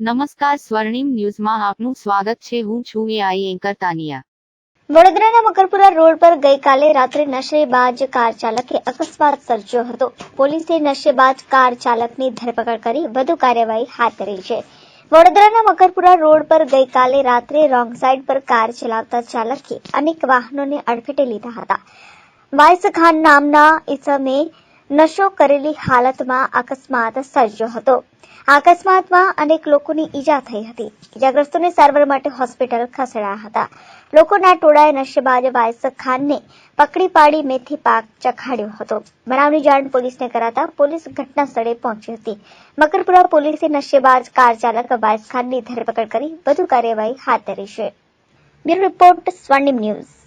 નમસ્કાર, સ્વર્ણિમ ન્યૂઝમાં આપનું સ્વાગત છે. હું છું એઆઈ એન્કર તાનિયા. વડોદરાના મકરપુરા રોડ પર ગઈકાલે રાત્રે નશેબાજ કાર ચાલકે અકસ્માત સર્જ્યો હતો. પોલીસે નશેબાજ કાર ચાલકની ધરપકડ કરી વધુ કાર્યવાહી હાથ ધરી છે. વડોદરાના મકરપુરા રોડ પર ગઈકાલે રાત્રે રોંગ સાઈડ પર કાર ચલાવતા ચાલકે અનેક વાહનોને અડફેટે લીધા હતા. વાયસ ખાન નામના ઇસમે નશો કરેલી હાલતમાં અકસ્માત સર્જ્યો હતો. અકસ્માતમાં અનેક લોકોની ઈજા થઈ હતી. ઈજાગ્રસ્તોને સારવાર માટે હોસ્પિટલ ખસેડાયા હતા. લોકોના ટોળાએ નશેબાજ વાયસ ખાનને પકડી પાડી મેથી પાક ચખાડ્યો હતો. બનાવની જાણ પોલીસને કરાતા પોલીસ ઘટના સ્થળે પહોંચી હતી. મકરપુરા પોલીસે નશેબાજ કાર ચાલક વાયસ ખાનની ધરપકડ કરી વધુ કાર્યવાહી હાથ ધરી છે. Bureau report Swarnim news.